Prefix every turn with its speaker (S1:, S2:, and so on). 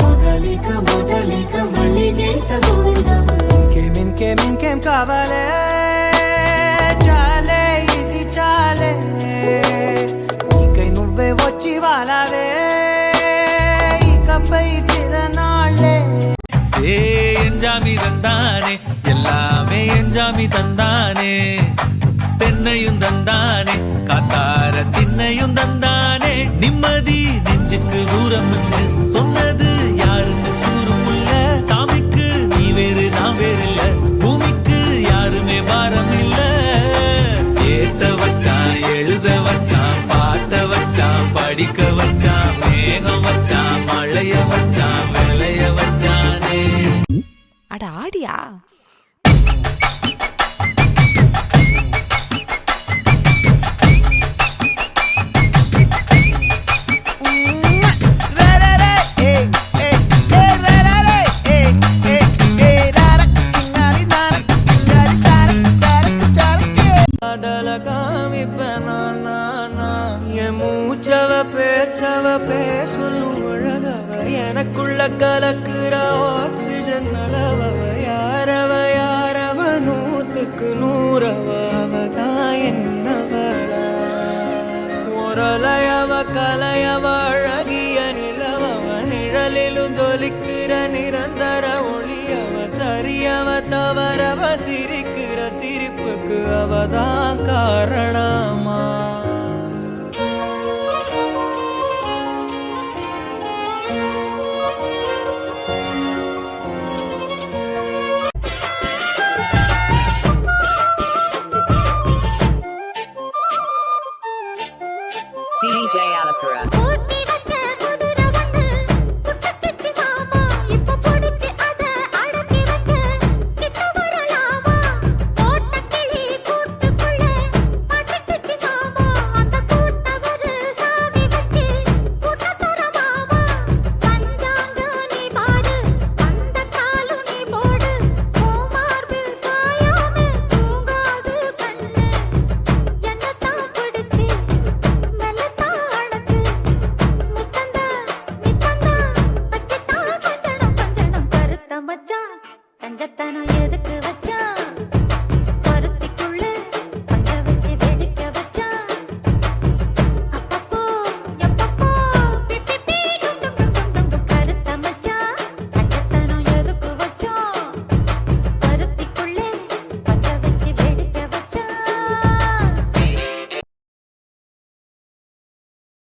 S1: ಮೊದಲಿಕ ಮೊದಲಿಕ ಮಲ್ಲಿಗೆಂತ ಗೋವಿಂದ ಮಿಂಕೆ ಮಿಂಕೆ ಮಿಂಕೆಂ ಕಾವಲೆ చాలే ఇది చాలే నీకై నువ్వే వచ్చి వాలవే ఇకపై తిరనాళ్ళే ஏ எஞ்சாமி தந்தானே எல்லாமே எஞ்சாமி தந்தானே. தென்னையும் தந்தானே காத்தார திண்ணையும் தந்தானே. நிம்மதி நெஞ்சுக்கு தூரம் சொன்னது படிக்க வச்சான் மேகம் வச்சான் மழைய வச்சான் விளைய வச்சானே.
S2: அட ஆடியா?
S1: காதல காமிப்பேன் நான், நான், நான். என் மூச்சவ பேச்சவ பேசலும் அழகவ. எனக்குள்ள கலக்குற ஆக்சிஜன் அளவவ. யாரவ யாரவ நூத்துக்கு நூறவ. அவதான் என்னவளா? ஒரலையவ கலையவ அழகிய நிலவவ. நிழலிலும் ஜொலிக்கிற நிரந்தர ஒளியவ. சரியவ தவறவ சிரிக்கிற சிரிப்புக்கு அவதா
S3: DJ Alapura.
S4: எடுத்து வச்சா